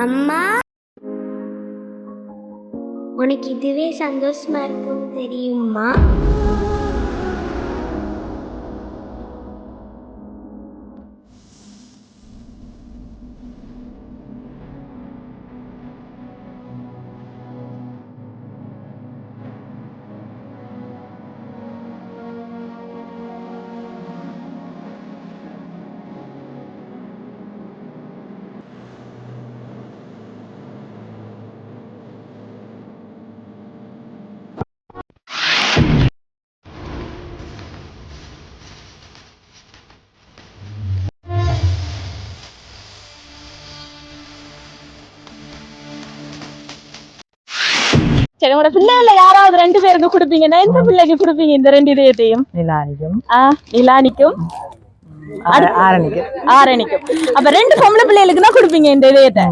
அம்மா? உனக்கு இதுவே சந்தோஷமா இருக்கும் தெரியுமா? சரி உங்களோட பிள்ளைல யாராவது ரெண்டு பேருக்கு கொடுப்பீங்கன்னா எந்த பிள்ளைக்கு கொடுப்பீங்க இந்த ரெண்டு இதயத்தையும்? நிலானிக்கும். ஆ நிலானிக்கும். ஆர- ஆரணிக்கும். ஆரணிக்கும். அப்ப ரெண்டு பொம்பளை பிள்ளைகளுக்கு தான் கொடுப்பீங்க இந்த இதயத்தை?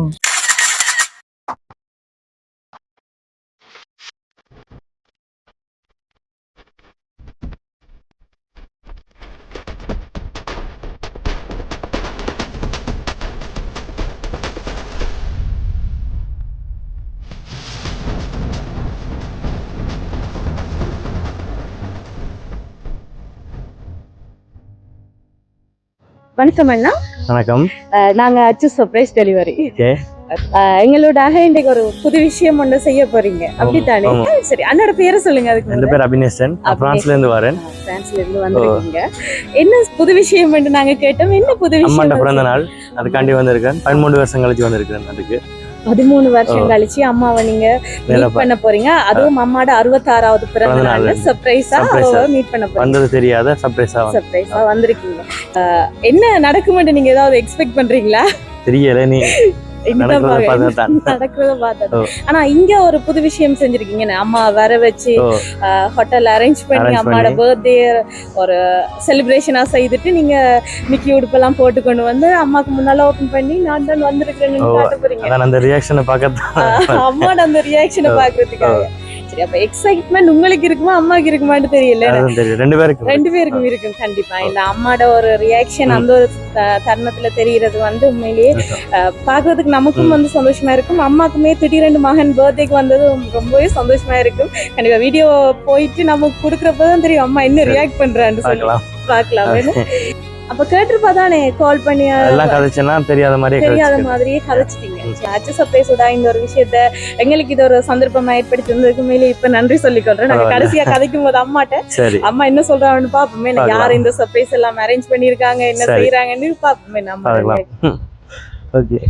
வணக்கம் அண்ணா. வணக்கம். நாங்க அச்சு சர்ப்ரைஸ் டெலிவரி ஓகே எங்களோடாக இன்னைக்கு ஒரு புது விஷயம் ஒன்று செய்ய போறீங்க. அப்படித்தானே. சரி அண்ணோட பேரை சொல்லுங்க அதுக்கு என். பேர் அபினேஷன். பிரான்ஸ்ல இருந்து வரேன். பிரான்ஸ்ல இருந்து வந்திருக்கீங்க. என்ன புது விஷயம் என்று நாங்க கேட்டோம். என்ன புது விஷயம் பிறந்த நாள் அதுக்காண்டி வந்திருக்கேன். பதிமூணு வருஷம் கழிச்சு வந்திருக்கேன் அதுக்கு. பதிமூணு வருஷம் கழிச்சு அம்மாவை நீங்க மீட் பண்ண போறீங்க. அதுவும் அம்மாட அறுபத்தாறாவது பிறந்த நாள். சர்ப்ரைஸா. மீட் பண்ண போறீங்க. வந்தது தெரியாத சர்ப்ரைஸா சர்ப்ரைஸா வந்திருக்கீங்க. என்ன நடக்குமென்று நீங்க ஏதாவது எக்ஸ்பெக்ட் பண்றீங்களா? தெரியல நீ. நடக்கிறத பார்த்தது. ஆனா இங்க ஒரு புது விஷயம் செஞ்சிருக்கீங்க அம்மா வர வச்சு ஹோட்டல் அரேஞ்ச் பண்ணி அம்மாவோட. பர்த்டே ஒரு செலிப்ரேஷனா செய்துட்டு நீங்க மிக்கி உடுப்பெல்லாம் போட்டு கொண்டு வந்து அம்மாக்கு முன்னால ஓபன் பண்ணி நான் தான் வந்திருக்கேன்னு ஓ. காட்ட போறீங்க அந்த ரியாக்ஷனை பார்க்கத்தான் அம்மாவோட அந்த ரியாக்ஷனை. பாக்குறதுக்காக சரி அப்ப எக்ஸைட்மெண்ட் உங்களுக்கு இருக்குமா அம்மாக்கு இருக்குமான்னு தெரியல. ரெண்டு பேருக்கும் ரெண்டு பேருக்கும் இருக்கும் கண்டிப்பா. இந்த அம்மாட ஒரு ரியாக்ஷன். அந்த ஒரு தருணத்துல தெரியறது வந்து உண்மையிலேயே பாக்குறதுக்கு நமக்கும் வந்து சந்தோஷமா இருக்கும். அம்மாக்குமே திடீரெண்டு மகன் பர்த்டேக்கு வந்தது ரொம்பவே சந்தோஷமா இருக்கும். கண்டிப்பா வீடியோ போயிட்டு நம்ம குடுக்கறப்பதான் தெரியும் அம்மா என்ன. ரியாக்ட் பண்றான்னு சொல்லி. பார்க்கலாம். பாக்கலாம் அப்ப கேட்டிருப்பா தானே கால் பண்ணி எல்லாம் கதைச்சேன்னா தெரியாத மாதிரியே தெரியாத மாதிரியே கதைச்சிட்டீங்க. அச்சு சர்ப்ரைஸோட இந்த ஒரு விஷயத்த எங்களுக்கு இது ஒரு சந்தர்ப்பமா ஏற்படுத்தி இருந்ததுக்கு மேலே இப்ப நன்றி சொல்லிக்கொள்றேன். நாங்க பரவாயில்ல. கடைசியா கதைக்கும் போது அம்மாட்ட அம்மா என்ன சொல்றாங்கன்னு பாப்போமே. யார் இந்த சர்ப்ரைஸ் எல்லாம் அரேஞ்ச் பண்ணிருக்காங்க என்ன. செய்யறாங்கன்னு பாப்போமே நம்ம ஓகே.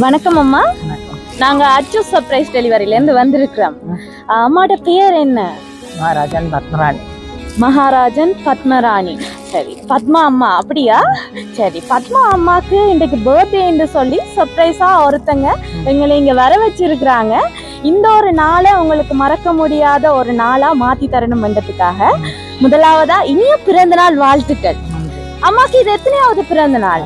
வணக்கம் அம்மா. நாங்க அச்சு சர்ப்ரைஸ் டெலிவரில இருந்து வந்திருக்கிறோம். அம்மாட பேர் என்ன? மகாராஜன் பத்மராணி. மகாராஜன் பத்மராணி. சரி பத்மா அம்மா அப்படியா? சரி பத்மா அம்மாக்கு இன்றைக்கு பர்த்டேன்னு சொல்லி சர்ப்ரைஸா ஒருத்தங்க எங்களை இங்க வர வச்சிருக்கிறாங்க. இந்த ஒரு நாளை உங்களுக்கு மறக்க முடியாத ஒரு நாளா மாத்தி தரணும்ன்றதுக்காக முதலாவதா இனிய பிறந்த நாள் வாழ்த்துக்கள் அம்மாக்கு இது எத்தனையாவது பிறந்த நாள்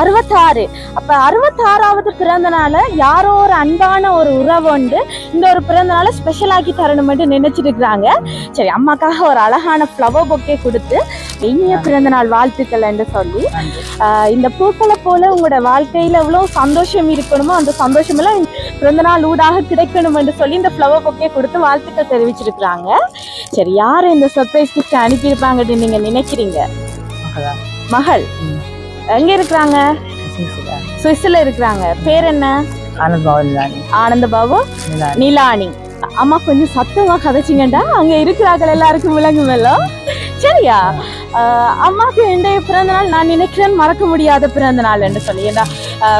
அறுபத்தாறு. அப்ப அறுபத்தாறாவது பிறந்த நாளை யாரோ ஒரு அன்பான ஒரு உறவு உண்டு. இந்த ஒரு பிறந்த நாளை ஸ்பெஷல் ஆக்கி தரணும்னு நினைச்சிட்டு இருக்கிறாங்க சரி அம்மாக்காக ஒரு அழகான ஃப்ளவர் பொக்கே கொடுத்து இனிய பிறந்த நாள் வாழ்த்துக்கள் என்று சொல்லி இந்த பூக்களை போல உங்களோட வாழ்க்கையில எவ்வளவு சந்தோஷம் இருக்கணுமோ அந்த சந்தோஷம் எல்லாம் பிறந்த நாள் ஊடாக கிடைக்கணும் என்று சொல்லி இந்த ஃப்ளவர் பொக்கே கொடுத்து வாழ்த்துக்கள் தெரிவிச்சிருக்கிறாங்க. சரி யார் இந்த சர்ப்ரைஸ் கிஃப்ட் அனுப்பியிருப்பாங்கன்னு நீங்க நினைக்கிறீங்க. மகள். எங்க இருக்கிறாங்க. சுவிஸ்ல இருக்கிறாங்க. பேர் என்ன? ஆனந்த் பாபு நிலானி. அம்மா கொஞ்சம் சத்தமா கதைச்சிங்கண்டா அங்க இருக்கிறார்கள் எல்லாருக்கும் விளங்குமല്ലോ சரியா? ஆஹ் அம்மாக்கு இன்றைய பிறந்த நாள் நான் நினைக்கிறேன் மறக்க முடியாத பிறந்த நாள் என்று சொல்லி. ஏன்னா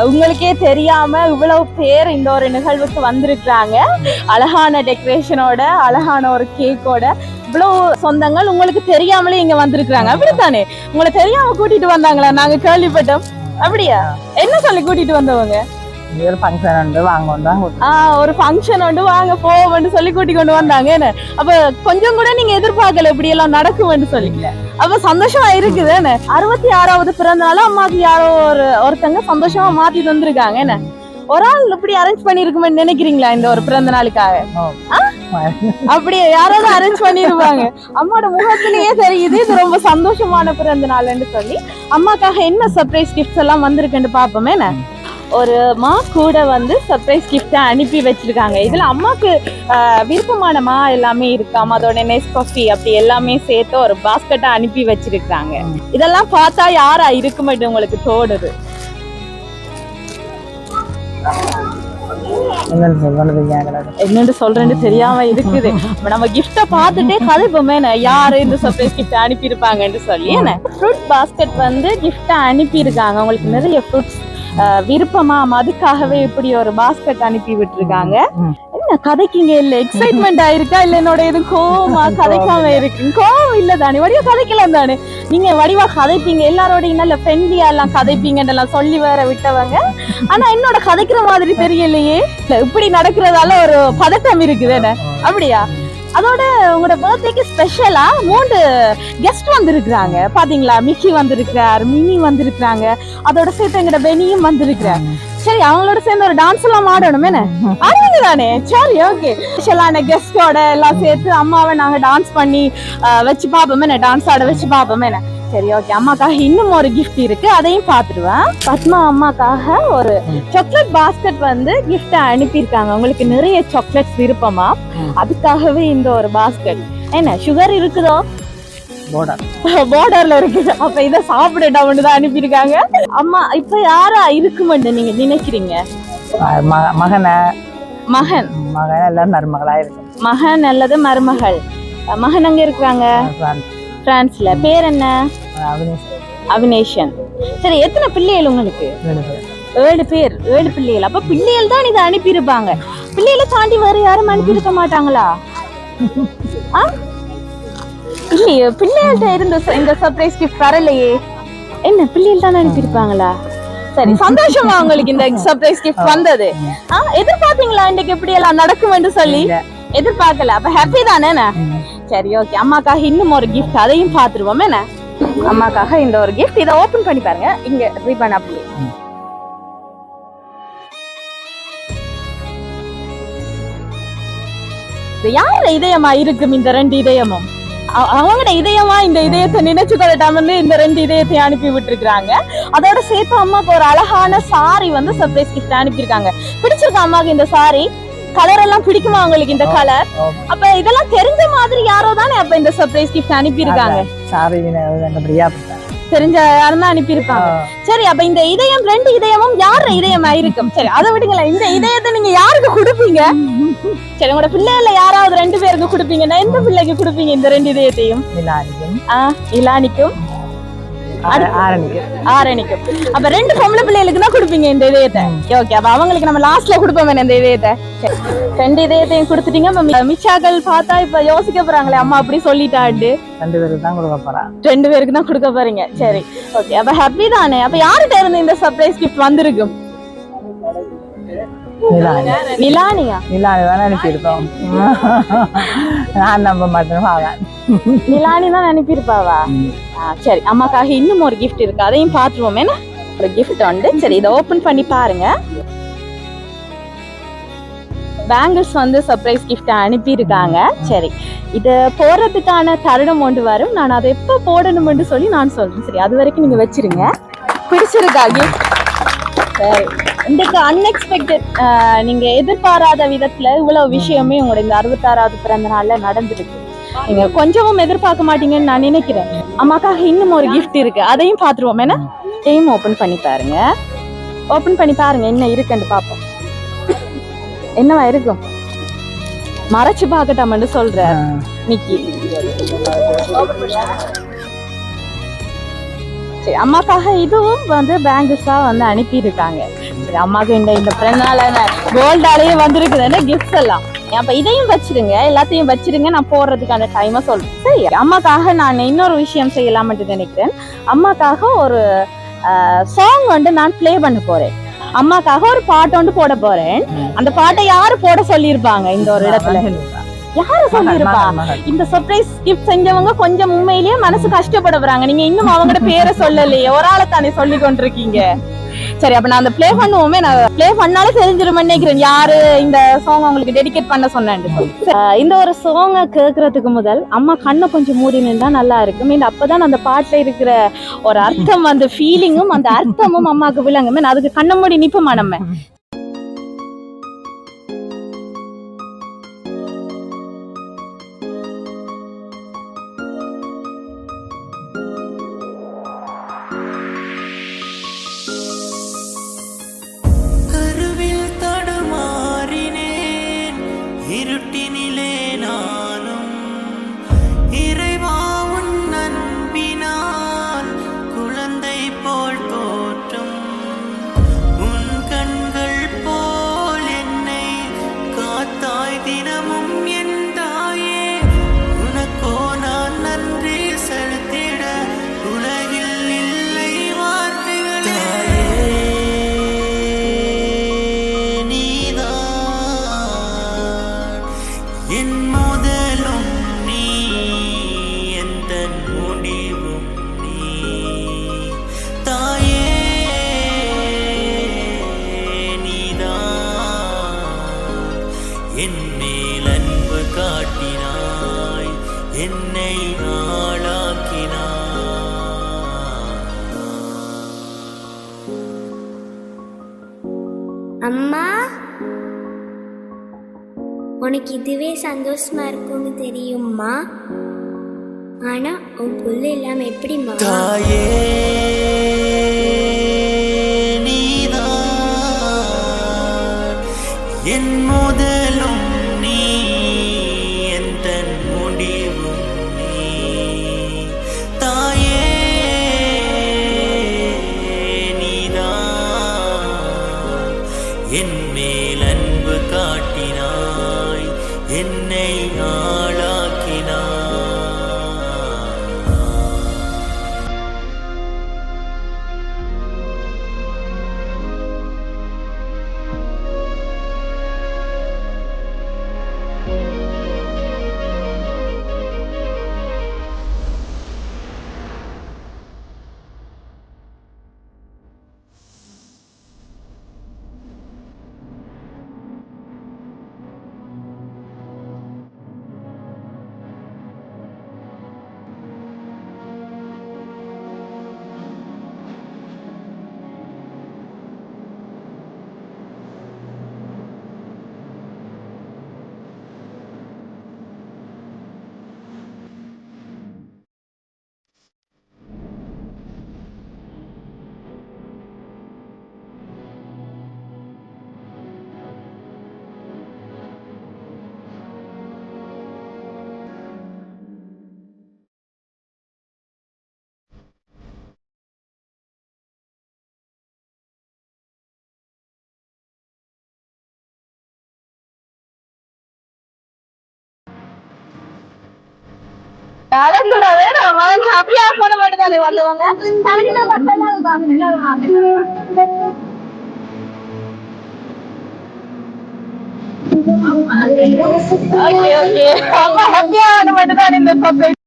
உங்களுக்கே தெரியாம இவ்வளவு பேர் இந்த ஒரு நிகழ்வுக்கு வந்திருக்கிறாங்க. அழகான டெக்கரேஷனோட அழகான ஒரு கேக்கோட இவ்வளவு சொந்தங்கள் உங்களுக்கு தெரியாமலே இங்க வந்திருக்கிறாங்க. அப்படித்தானே? உங்களை தெரியாம கூட்டிட்டு வந்தாங்களா? நாங்க கேள்விப்பட்டோம். அப்படியா? என்ன சொல்லி கூட்டிட்டு வந்தவங்க? ஒரு ஃபங்க்ஷன் உண்டு வாங்க ஒரு ஃபங்க்ஷன் வந்து வாங்க போவோம்னு சொல்லி கூட்டி கொண்டு வந்தாங்க. என்ன? அப்ப கொஞ்சம் கூட நீங்க எதிர்பார்க்கல இப்படி எல்லாம் நடக்கும்னு சொல்லி. அப்ப சந்தோஷமா இருக்குது என்ன? அறுபத்தி ஆறாவது பிறந்த நாள் அம்மாக்கு யாரோ ஒரு ஒருத்தங்க சந்தோஷமா மாத்தி தந்திருக்காங்க என்ன? ஒரு ஆள் இப்படி அரேஞ்ச் பண்ணிருக்குமென்னு நினைக்கிறீங்களா இந்த ஒரு பிறந்த நாளுக்காக? அப்படியே யாராவது அரேஞ்ச் பண்ணிருப்பாங்க. அம்மாவோட முகத்திலேயே தெரியுது இது ரொம்ப சந்தோஷமான பிறந்த நாள்னு சொல்லி. அம்மாக்காக என்ன சர்ப்ரைஸ் கிஃப்ட்ஸ் எல்லாம் வந்திருக்குன்னு பாப்போமே என்ன? ஒரு மா கூட வந்து சர்ப்ரைஸ் கிஃப்டை அனுப்பி வச்சிருக்காங்க. இதுல அம்மாக்கு விருப்பமான மா எல்லாமே இருக்காம அதோட நெஸ் காஃபி அப்படி எல்லாமே சேர்த்து ஒரு பாஸ்கெட்டை அனுப்பி வச்சிருக்காங்க. இதெல்லாம் பார்த்தா யாரா இருக்குமெட்டு உங்களுக்கு தோடுது என்னன்னு சொல்றேன்னு தெரியாம இருக்குது. நம்ம கிஃப்ட பாத்துட்டே கதைப்போமே யாரு இந்த சர்ப்ரைஸ் கிஃப்ட் அனுப்பியிருப்பாங்கன்னு சொல்லி என்ன? ஃப்ரூட் பாஸ்கெட் வந்து கிஃப்ட அனுப்பியிருக்காங்க. உங்களுக்கு நிறைய ஃப்ரூட்ஸ் விருப்பமா அதுக்காகவே இப்படி ஒரு பாஸ்கெட் அனுப்பி விட்டுருக்காங்க. என்ன கதைக்குங்க இல்ல. எக்ஸைட்மெண்ட் ஆயிருக்கா இல்ல என்னோட எதுவும் கோவமா கதைக்காம இருக்கு. கோவம் இல்ல தானே. வடிவா கதைக்கலாம் தானே. நீங்க வடிவா கதைப்பீங்க. எல்லாரோடையும் நல்ல ஃப்ரெண்ட்லியா எல்லாம் கதைப்பீங்கன்னு எல்லாம் சொல்லி வேற விட்டவங்க. ஆனா என்னோட கதைக்கிற மாதிரி தெரியலையே. இல்ல இப்படி நடக்கிறதால ஒரு பதட்டம் இருக்குது அப்படியா? அதோட உங்களோட பர்த்டேக்கு ஸ்பெஷலா மூன்று கெஸ்ட் வந்திருக்கிறாங்க. பாத்தீங்களா? மிக்கி வந்திருக்கிறார் மினி வந்திருக்கிறாங்க. அதோட சேர்த்து எங்கட பெனியும் வந்திருக்கிறார். சரி அவங்களோட சேர்ந்து ஒரு டான்ஸ் எல்லாம் ஆடணும் என்ன? ஆடுவீங்க தானே? சரி ஓகே ஸ்பெஷலான கெஸ்டோட எல்லாம் சேர்த்து அம்மாவை நாங்க டான்ஸ் பண்ணி வச்சு பார்ப்போமே டான்ஸ் ஆட வச்சு பார்ப்போமே என்ன? சரி ஓகே அம்மாக்காக இன்னும் ஒரு கிஃப்ட் இருக்கு. அதையும் பார்த்துடுவேன் பத்மா அம்மாக்காக ஒரு சாக்லேட் பாஸ்கெட் வந்து gift அனுப்பியிருக்காங்க. உங்களுக்கு நிறைய சாக்லேட்ஸ் விருப்பமா. அதுக்காகவே இந்த ஒரு பாஸ்கெட் என்ன சுகர் இருக்குதோ? போர்டர் பார்டர்ல இருக்குது அப்ப இத சாப்பிடட்டான்னு தான் அனுப்பியிருக்காங்க. அம்மா இப்ப யாரா இருக்குமென்னு நீங்க நினைக்கிறீங்க? மகனை. மகன். மகன் எல்லாம் மருமகளா இருக்கு. மகன் அல்லது மருமகள். மகன் அங்க இருக்கிறாங்க? பிரான்ஸ்ல பேர் என்ன? அவினேஷ். அவினேஷன். சரி எத்தனை பிள்ளைகள் உங்களுக்கு. ஏழு பேர். ஏழு பிள்ளைகள். அப்ப பிள்ளைகள் தான் இதை அனுப்பியிருப்பாங்க. பிள்ளைகளை தாண்டி வேற யாரும் அனுப்பியிருக்க மாட்டாங்களா? ஆ? இல்லையே பிள்ளைகள்கிட்ட இருந்த இந்த சர்ப்ரைஸ் கிஃப்ட் வரலையே. என்ன பிள்ளைகள் தானே அனுப்பியிருப்பாங்களா? சரி சந்தோஷமா உங்களுக்கு இந்த சர்ப்ரைஸ் கிஃப்ட் வந்தது. எதிர்பார்த்தீங்களா இன்னைக்கு எப்படி எல்லாம் நடக்கும் என்று சொல்லி. எதிர்பார்க்கல. அப்ப ஹாப்பி தானே. சரி ஓகே அம்மாக்காக இன்னும் ஒரு கிஃப்ட் அதையும் பார்த்துருவோம் என்ன? அம்மாக்காக இந்த ஒரு கிஃப்ட் இதை ஓபன் பண்ணி பாருங்க. இங்க ம். இது யாரோட இதயமா இருக்கும் இந்த ரெண்டு இதயமும்? அவங்களோட இதயமா இந்த இதயத்தை நினைச்சு கொள்ளட்டாமன்னு இந்த ரெண்டு இதயத்தை அனுப்பி விட்டுருக்காங்க அதோட சேர்த்து அம்மாக்கு ஒரு அழகான சாரி வந்து சர்ப்ரைஸ் கிஃப்ட் அனுப்பியிருக்காங்க. பிடிச்சிருக்கா அம்மாக்கு இந்த சாரி? கலர் எல்லாம் பிடிக்குமா உங்களுக்கு இந்த கலர் அப்ப இதெல்லாம் தெரிஞ்ச மாதிரி யாரோ தானே அப்ப இந்த சர்ப்ரைஸ் கிஃப்ட் அனுப்பியிருக்காங்க? சாரி. தெரிஞ்ச யாரும் தான் அனுப்பியிருப்பாங்க சரி அப்ப இந்த இதயம் ரெண்டு இதயமும் யார இதயமா இருக்கும் சரி அதை விடுங்களேன். இந்த இதயத்தை நீங்க யாருக்கு கொடுப்பீங்க? சரி உங்களோட பிள்ளைல யாராவது ரெண்டு பேருக்கு கொடுப்பீங்கன்னா எந்த பிள்ளைக்கு கொடுப்பீங்க இந்த ரெண்டு இதயத்தையும்? இலானிக்கும். ஆரணிக்கு ஆரணிக்கும் அப்ப ரெண்டு பொம்பளை பிள்ளைகளுக்கு தான் கொடுப்பீங்க இந்த இதயத்தை? ஓகே அப்ப அவங்களுக்கு நம்ம லாஸ்ட்ல கொடுப்போம் இந்த இதயத்தை. ரெண்டு இதயத்தையும் கொடுத்துட்டீங்க. மிச்சாக்கள் பார்த்தா இப்ப யோசிக்க போறாங்களே அம்மா அப்படி சொல்லிட்டாண்டு ரெண்டு பேருக்கு தான் கொடுக்க போறான் ரெண்டு பேருக்கு தான் கொடுக்க போறீங்க. சரி. ஓகே அப்ப ஹாப்பி தானே? அப்ப யார்கிட்ட இருந்து இந்த சர்ப்ரைஸ் கிஃப்ட் வந்திருக்கும்? நிலானி. நிலானியா? நிலானி தானே அனுப்பியிருக்கோம் நான் நம்ப மாட்டேன் ஆகாது நிலானி தான் அனுப்பியிருப்பாவா சரி. அம்மாக்காக இன்னும் ஒரு கிஃப்ட் இருக்கு. அதையும் பார்த்துருவோம் என்ன? ஒரு gift உண்டு. சரி இதை ஓபன் பண்ணி பாருங்க. பேங்கிள்ஸ் வந்து சர்ப்ரைஸ் gift அனுப்பியிருக்காங்க. சரி. இது போறதுக்கான தருணம் ஒன்று வரும். நான் அதை எப்போ போடணும்னு சொல்லி நான் சொல்றேன். சரி அது வரைக்கும் நீங்க வச்சிருங்க. பிடிச்சிருக்கா சரி. இன்றைக்கு அன்எக்ஸ்பெக்டட் நீங்க எதிர்பாராத விதத்துல இவ்வளவு விஷயமே உங்களோட இந்த அறுபத்தாறாவது பிறந்த நாள்ல நடந்திருக்கு நீங்க கொஞ்சமும் எதிர்பார்க்க மாட்டீங்கன்னு நான் நினைக்கிறேன். அம்மாக்காக இன்னும் ஒரு gift இருக்கு. அதையும் பார்த்துருவோம் ஏன்னா இதையும் ஓபன் பண்ணி பாருங்க. ஓபன் பண்ணி பாருங்க. என்ன இருக்குன்னு பார்ப்போம் என்னவா இருக்கும்? மறைச்சு பார்க்கட்டாமன்னு சொல்ற நிக்கி. சரி அம்மாக்காக இதுவும் வந்து பேங்கிள்ஸா வந்து அனுப்பியிருக்காங்க. சரி அம்மாக்கு இந்த இந்த பிறந்தநாள் கோல்டாலேயே வந்திருக்குதுன்னு கிஃப்ட்ஸ் எல்லாம். அப்ப இதையும் வச்சிருங்க எல்லாத்தையும் வச்சிருங்க நான் போடுறதுக்கான டைமை சொல்றேன். சரி அம்மாக்காக நான் இன்னொரு விஷயம் செய்யலாம்னு நினைக்கிறேன். அம்மாக்காக ஒரு சாங் வந்து நான் ப்ளே பண்ண போறேன். அம்மாக்காக ஒரு பாட்டு வந்து போட போறேன். அந்த பாட்டை யாரு போட சொல்லியிருப்பாங்க இந்த ஒரு இடத்துல? யாரு சொல்லியிருப்பா? இந்த சர்ப்ரைஸ் கிஃப்ட் செஞ்சவங்க கொஞ்சம் உண்மையிலேயே மனசு கஷ்டப்படுறாங்க நீங்க இன்னும் அவங்களோட பேரை சொல்லலையே. ஒரு ஆளை தானே சொல்லி கொண்டிருக்கீங்க. சரி அப்ப நான் அந்த ப்ளே பண்ணுவோமே. நான் ப்ளே பண்ணாலே தெரிஞ்சிருமே நினைக்கிறேன். யாரு இந்த சாங் உங்களுக்கு டெடிகேட் பண்ண. அஹ் இந்த ஒரு சாங்கை கேட்கறதுக்கு முதல் அம்மா கண்ணை கொஞ்சம் மூடி நின்றா நல்லா இருக்கும். மீன் அப்பதான் அந்த பாட்டுல இருக்கிற ஒரு அர்த்தம் அந்த ஃபீலிங்கும் அந்த அர்த்தமும் அம்மாக்கு விளங்கும். அதுக்கு கண்ணை மூடி நிப்போமா நம்ம? என்னை அம்மா? உனக்கு இதுவே சந்தோஷமா இருக்கும்னு தெரியுமா ஆனா உன் புள்ள இல்லாம நீதான். என் என் மேல் அன்பு காட்டினாய். என்னை ஆளாக்கினாய் ஹாப்பியா போன மட்டும் வந்தவங்க ஓகே ஓகே அம்மா ஹாப்பியா மட்டும்தான் இந்த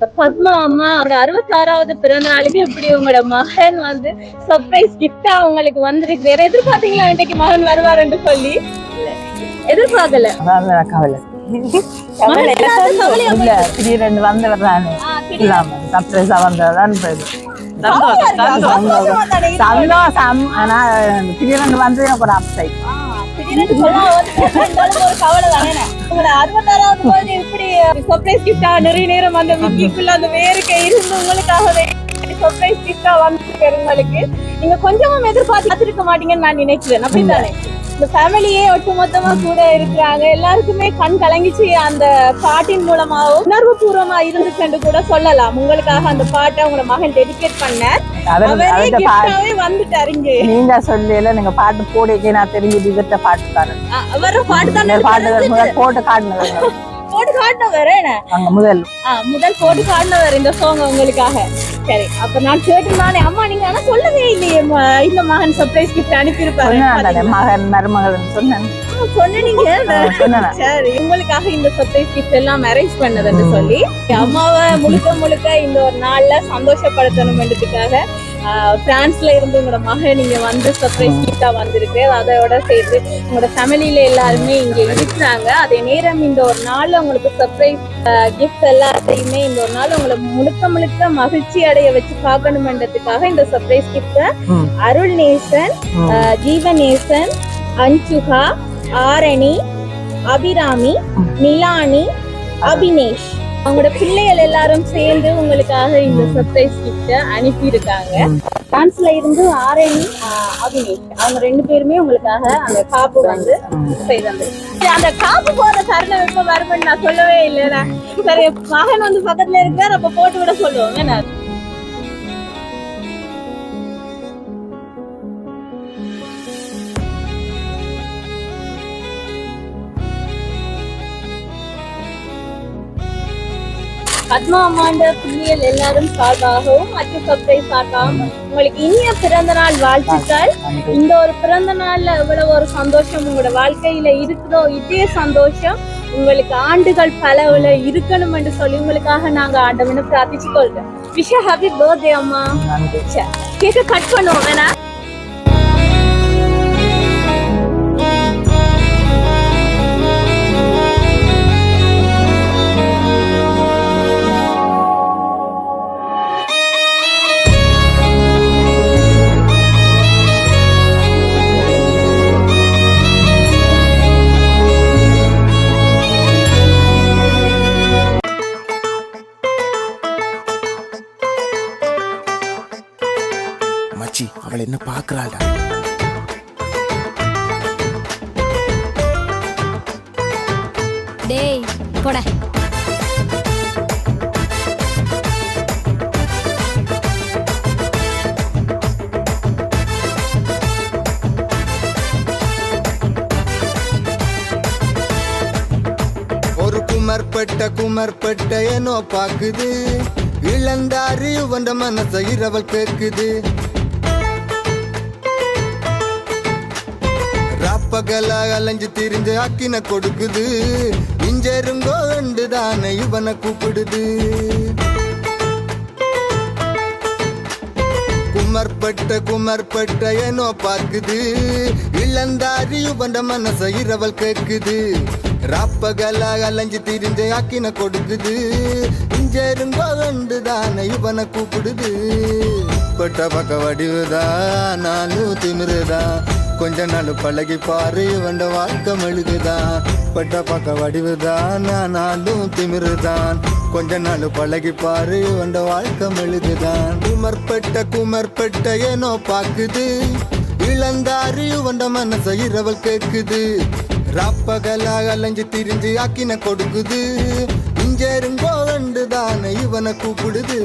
பத்மா அம்மா அவங்க அறுபத்தாறாவது பிறந்த நாளுக்கு எப்படி உங்களோட மகன் வந்து சர்ப்ரைஸ் கிஃப்டா உங்களுக்கு வந்திருக்கு. வேற எதிர்பார்த்தீங்களா இன்றைக்கு மகன் வருவாருன்னு சொல்லி? எதிர்பார்க்கல. கவலை. இல்ல திடீரென்று வந்தவர் தானே. ஆ, திடீர்னு இல்லாம சர்ப்ரைஸா. சந்தோஷம் ஆனா திடீரென்று வந்து எனக்கு ஒரு அப்சைட் திடீர்னு இருந்தாலும் ஒரு கவலை தானே உங்களோட அறுபத்தாறாவது போது இப்படி சர்ப்ரைஸ் கிஃப்டா நிறைய நேரம் அந்த விக்கிக்குள்ள அந்த வேறுக்கை இருந்து உங்களுக்காகவே சர்ப்ரைஸ் கிஃப்டா வந்து உங்களுக்கு நீங்க கொஞ்சமும் எதிர்பார்த்து காத்திருக்க மாட்டீங்கன்னு நான் நினைக்கிறேன். அப்படித்தானே? இந்த ஃபேமிலியே ஒட்டுமொத்தமா கூட இருக்கிறாங்க. எல்லாருக்குமே கண் கலங்கிச்சு அந்த பாட்டின் மூலமாவும் உணர்வு பூர்வமா இருந்துச்சுன்னு கூட சொல்லலாம். உங்களுக்காக அந்த பாட்டை உங்களோட மகன் டெடிகேட் பண்ண. வந்துட்டாரு நீங்க சொல்லல நீங்க பாட்டு போடுக்கே நான் தெரிஞ்சு இவர்கிட்ட பாட்டு தானே அவர பாட்டு தானே பாட்டு போட்டு காட்டினது. போட்டு காட்டினவர் என்ன? முதல். முதல் போட்டு காட்டினவர் இந்த சோங்க உங்களுக்காக. சரி அப்ப நான் கேட்டு நானே. அம்மா நீங்க ஆனா சொல்லவே இல்லையே இந்த மகன் சர்ப்ரைஸ் கிஃப்ட் அனுப்பியிருப்பாரு. மகன் மருமகள் சொன்னேன். சொன்னீங்க சரி உங்களுக்காக இந்த சர்ப்ரைஸ் கிஃப்ட் எல்லாம் அரேஞ்ச் பண்ணதுன்னு சொல்லி அம்மாவை முழுக்க முழுக்க இந்த ஒரு நாள்ல சந்தோஷப்படுத்தணும்ன்றதுக்காக ஆ, பிரான்ஸ்ல இருந்து உங்களோட மகன் நீங்க வந்து சர்ப்ரைஸ் கிஃப்டா வந்திருக்கு. அதோட சேர்த்து உங்களோட ஃபேமிலியில எல்லாருமே இங்க இருக்கிறாங்க. அதே நேரம் இந்த ஒரு நாள்ல உங்களுக்கு சர்ப்ரைஸ் கிஃப்ட் எல்லாத்தையுமே இந்த ஒரு நாள் உங்களை முழுக்க முழுக்க மகிழ்ச்சி அடைய வச்சு பார்க்கணும்ன்றதுக்காக இந்த சர்ப்ரைஸ் கிஃப்ட. அருள் நேசன் ஜீவநேசன் அஞ்சுகா ஆரணி அபிராமி நிலானி அபினேஷ். அவங்களோட பிள்ளைகள் எல்லாரும் சேர்ந்து உங்களுக்காக இந்த சர்ப்ரைஸ் கிஃப்ட அனுப்பி இருக்காங்க பிரான்ஸ்ல இருந்து ஆரணி அபினேஷ் அவங்க ரெண்டு பேருமே உங்களுக்காக அந்த காப்பு வந்து செய்தாங்க அந்த காப்பு போற தருணம் இப்ப வரும்னு நான் சொல்லவே இல்லை சரி மகன் வந்து பக்கத்துல இருக்கிறார் அப்ப போட்டு விட சொல்லுவாங்க நான் பத்மா அம்மாண்ட பிள்ளைகள் எல்லாரும் சார்பாகவும் மற்ற சர்ப்ரைஸ் சார்பாகவும் உங்களுக்கு இனிய பிறந்த நாள் வாழ்த்துக்கள். இந்த ஒரு பிறந்த நாள்ல எவ்வளவு ஒரு சந்தோஷம் உங்களோட வாழ்க்கையில இருக்குதோ இதே சந்தோஷம் உங்களுக்கு ஆண்டுகள் பலவுல இருக்கணும் என்று சொல்லி உங்களுக்காக நாங்க ஆண்டவனு பிரார்த்திச்சு கொள்றோம் விஷ ஹாப்பி பர்த்டே அம்மா. நன்றி கேக்க கட் பண்ணுவோம் வேணா? பாக்குறாள்டா டேய் போட. ஒரு குமர்பட்ட குமர்பட்ட ಏನೋ பாக்குது. இளந்தாரி உவண்ட மனச இரவல் கேக்குது ராப்பகல அலைஞ்சு திரிஞ்சு அக்கின கொடுக்குது. இஞ்சருங்கோ தானே இவனை கூப்பிடுது. குமர்பட்ட குமர்பட்ட ஏனோ பார்க்குது. இளந்தாரி உவண்ட மனச இரவல் கேக்குது. ராப்பகல அலைஞ்சு திரிஞ்சு அக்கின கொடுக்குது. இஞ்சருங்கோ தானே இவனை கூப்பிடுது. பட்ட பக்க வடிவுதான் நானும் திமிருதான். கொஞ்ச நாள் பழகி பாரு வந்த வாழ்க்கை மெழுகுதான் பட்ட பக்க வடிவுதான் நானும் திமிருதான். கொஞ்ச நாள் பழகி பாரு வந்த வாழ்க்கை மெழுகுதான் குமர்பட்ட குமர்பட்ட ஏனோ பாக்குது இளந்தாரி வந்த மனச இரவல் கேக்குது. ராப்பகலா அலைஞ்சு திரிஞ்சு ஆக்கின கொடுக்குது. இஞ்சருங்கோ தானே இவனை கூப்பிடுது.